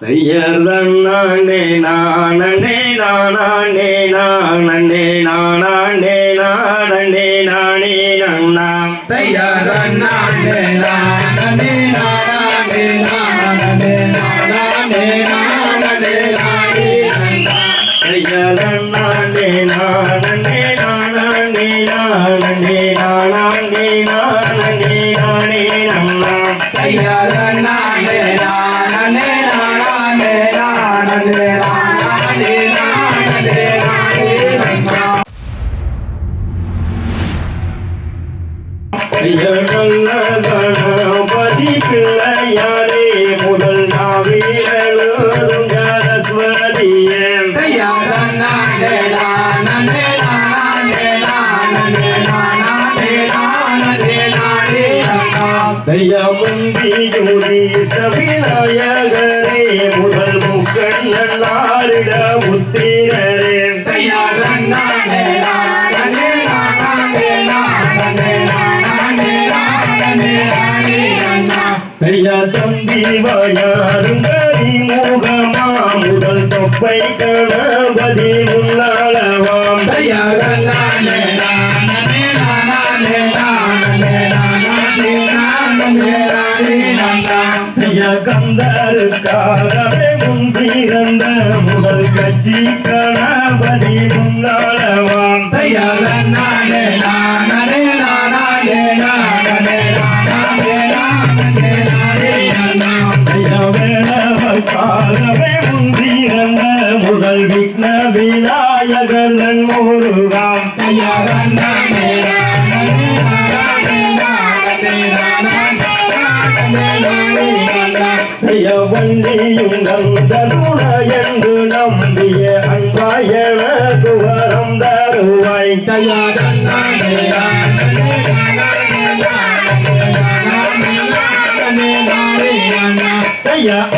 தையர்தன்னானே நானே நானே நானே நானே நானே நானே நன்னா. தையரண்ணாண்டே நானே நானே நானே நானே நானே நானே தையர்தன்னானே நானே நானே நானே நானே நானே கணபதி பிள்ளையாரே முதல் நாவீரலும் சரஸ்வதியே தையரண்ணாண்டே நானே நானே விநாயகரே முதல் முக்கண்ணன் தம்பி வாயாரும் கரி முகமா முதல் தொப்பை கணபதி உள்ளாளவாம். தையரண்ணாண்டே நானே கந்தருக்காகவே முன்பிறந்த முதல் கட்சி கணபதி முன்னாளவாம் தையரண்ணாண்டே நானே கண்ணன் முருகாம் வண்டியும் நந்தருண என்று நம்பிய அன்பாயனக்கு துவரம் தருவாய். தயா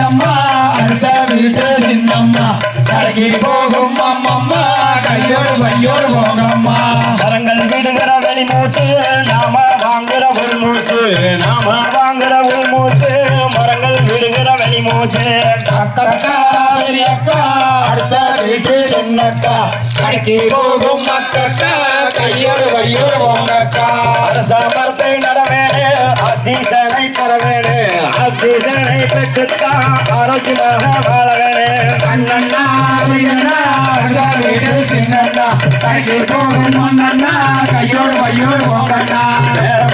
மாகரியம்மா அடுத்த வீட்டு சின்னம்மா. கடைக்கு போகும் அம்மம்மா கையோடு பையோடு போகம்மா. கரங்கள் விடுகிற வெளிமூச்சு நாம வாங்குற உள்மூச்சு நாம வாங்குற உள்மூச்சு மரங்கள் விடுகிற வெளிமூச்சு. அக்கா பெரியக்கா அடுத்த வீட்டு சின்னக்கா. கடைக்கு போகும் மக்கக்கா கையோடு பையோடு போங்கக்கா. அரச மரத்தை அத்தீசனை பெறவேடு இதனை பெற்றுத்தான் ஆரோக்கியமாக வாழகனே அண்ணண்ணா சின்னண்ணா கைக்கு போகும் மண்ணண்ணா கையோடு கையோடு போகண்ணா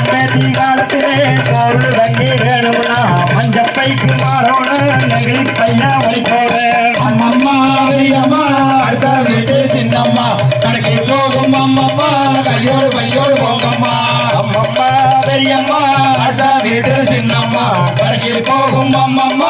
பேத்தி காலத்திலே சவுள் தங்கி வேணும்னா மஞ்சப்பைக்கு மாறோட நகை பையா வழி போவேன் அம்மம்மா பெரியம்மா அடுத்த வீட்டு சின்னம்மா கடைக்கு போகும் அம்மம்மா கையோடு கையோடு போகம்மா வீட்டு சின்ன వెళ్ళిపోగుమ్మమ్మ